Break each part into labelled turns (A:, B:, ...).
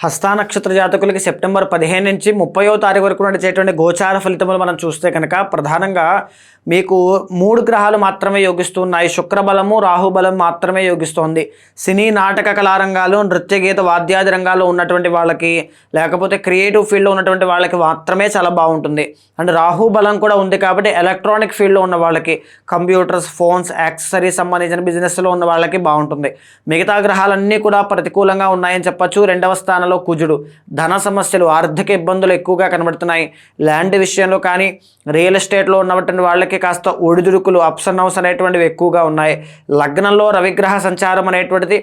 A: హస్తా నక్షత్ర జాతకులకి సెప్టెంబర్ పదిహేను నుంచి ముప్పయో తారీఖు వరకు నడిచేటువంటి గోచార ఫలితములు మనం చూస్తే కనుక ప్రధానంగా మీకు మూడు గ్రహాలు మాత్రమే యోగిస్తున్నాయి. శుక్రబలము రాహుబలం మాత్రమే యోగిస్తోంది. సినీ నాటక కళారంగాలు నృత్య గీత వాద్యాది రంగాల్లో ఉన్నటువంటి వాళ్ళకి లేకపోతే క్రియేటివ్ ఫీల్డ్లో ఉన్నటువంటి వాళ్ళకి మాత్రమే చాలా బాగుంటుంది. అండ్ రాహు బలం కూడా ఉంది కాబట్టి ఎలక్ట్రానిక్ ఫీల్డ్లో ఉన్న వాళ్ళకి కంప్యూటర్స్ ఫోన్స్ యాక్సెసరీస్ సంబంధించిన బిజినెస్లో ఉన్న వాళ్ళకి బాగుంటుంది. మిగతా గ్రహాలన్నీ కూడా ప్రతికూలంగా ఉన్నాయని చెప్పొచ్చు. రెండవ స్థానం స్థానంలో కుజుడు. ధన సమస్యలు ఆర్థిక ఇబ్బందులు ఎక్కువగా కనబడుతున్నాయి. ల్యాండ్ విషయంలో కానీ రియల్ ఎస్టేట్లో ఉన్నటువంటి వాళ్ళకి కాస్త ఒడిదుడుకులు అప్స్ అండ్ డౌన్స్ అనేటువంటివి ఎక్కువగా ఉన్నాయి. లగ్నంలో రవిగ్రహ సంచారం అనేటువంటిది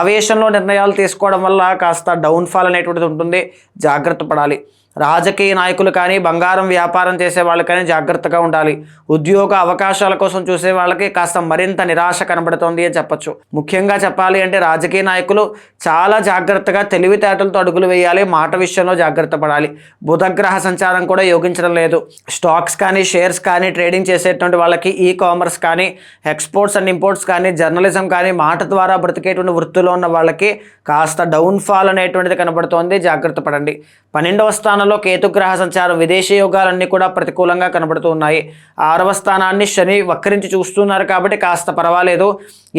A: ఆవేశంలో నిర్ణయాలు తీసుకోవడం వల్ల కాస్త డౌన్ఫాల్ అనేటువంటిది ఉంటుంది. జాగ్రత్త పడాలి. రాజకీయ నాయకులు కానీ బంగారం వ్యాపారం చేసే వాళ్ళు కానీ జాగ్రత్తగా ఉండాలి. ఉద్యోగ అవకాశాల కోసం చూసే వాళ్ళకి కాస్త మరింత నిరాశ కనబడుతోంది అని చెప్పొచ్చు. ముఖ్యంగా చెప్పాలి అంటే రాజకీయ నాయకులు చాలా జాగ్రత్తగా తెలివితేటలతో అడుగులు వేయాలి మాట విషయంలో జాగ్రత్త పడాలి. బుధగ్రహ సంచారం కూడా యోగించడం లేదు. స్టాక్స్ కానీ షేర్స్ కానీ ట్రేడింగ్ చేసేటువంటి వాళ్ళకి ఈ కామర్స్ కానీ ఎక్స్పోర్ట్స్ అండ్ ఇంపోర్ట్స్ కానీ జర్నలిజం కానీ మాట ద్వారా బ్రతికేటువంటి వృత్తిలో ఉన్న వాళ్ళకి కాస్త డౌన్ఫాల్ అనేటువంటిది కనబడుతోంది. జాగ్రత్త పడండి. పన్నెండవ స్థానంలో కేతుగ్రహ సంచారం విదేశీ యోగాలన్నీ కూడా ప్రతికూలంగా కనబడుతూ ఉన్నాయి. ఆరవ స్థానాన్ని శని వక్రించి చూస్తున్నారు కాబట్టి కాస్త పర్వాలేదు.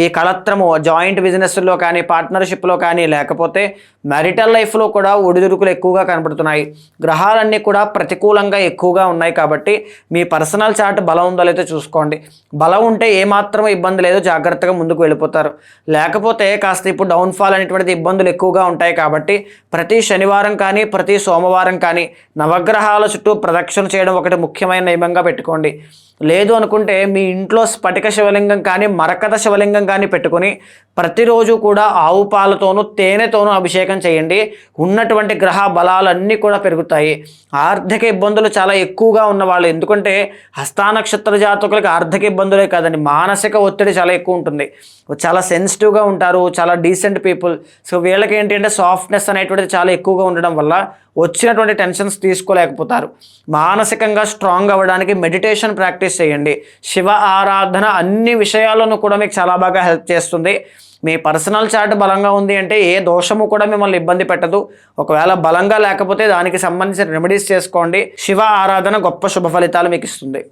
A: ఈ కళత్రము జాయింట్ బిజినెస్లో కానీ పార్ట్నర్షిప్లో కానీ లేకపోతే మ్యారిటల్ లైఫ్లో కూడా ఒడిదుడుకులు ఎక్కువగా కనబడుతున్నాయి. గ్రహాలన్నీ కూడా ప్రతికూలంగా ఎక్కువగా ఉన్నాయి కాబట్టి మీ పర్సనల్ చార్ట్ బలం ఉందో లేదో చూసుకోండి. బలం ఉంటే ఏమాత్రం ఇబ్బంది లేదు జాగ్రత్తగా ముందుకు వెళ్ళిపోతారు. లేకపోతే కాస్త ఇప్పుడు డౌన్ఫాల్ అనేటువంటిది ఇబ్బందులు ఎక్కువగా ఉంటాయి కాబట్టి ప్రతి శనివారం కానీ ప్రతి సోమవారం కానీ నవగ్రహాల చుట్టూ ప్రదక్షిణ చేయడం ఒకటి ముఖ్యమైన నియమంగా పెట్టుకోండి. లేదు అనుకుంటే మీ ఇంట్లో స్ఫటిక శివలింగం కానీ మరకత శివలింగం కానీ పెట్టుకొని ప్రతిరోజు కూడా ఆవు పాలతోనూ తేనెతోనూ అభిషేకం చేయండి. ఉన్నటువంటి గ్రహ బలాలన్నీ కూడా పెరుగుతాయి. ఆర్థిక ఇబ్బందులు చాలా ఎక్కువగా ఉన్నవాళ్ళు. ఎందుకంటే హస్తానక్షత్ర జాతకులకు ఆర్థిక ఇబ్బందులే కాదండి మానసిక ఒత్తిడి చాలా ఎక్కువ ఉంటుంది. చాలా సెన్సిటివ్గా ఉంటారు చాలా డీసెంట్ పీపుల్. సో వీళ్ళకి ఏంటి అంటే సాఫ్ట్నెస్ అనేటువంటిది చాలా ఎక్కువగా ఉండడం వల్ల వచ్చినటువంటి టెన్షన్స్ తీసుకోలేకపోతారు. మానసికంగా స్ట్రాంగ్ అవ్వడానికి మెడిటేషన్ ప్రాక్టీస్ చేయండి. శివ ఆరాధన అన్ని విషయాలను కూడా మీకు చాలా బాగా హెల్ప్ చేస్తుంది. మీ పర్సనల్ చార్ట్ బలంగా ఉంది అంటే ఏ దోషము కూడా మిమ్మల్ని ఇబ్బంది పెట్టదు. ఒకవేళ బలంగా లేకపోతే దానికి సంబంధించిన రెమెడీస్ చేసుకోండి. శివ ఆరాధన గొప్ప శుభ ఫలితాలు మీకు ఇస్తుంది.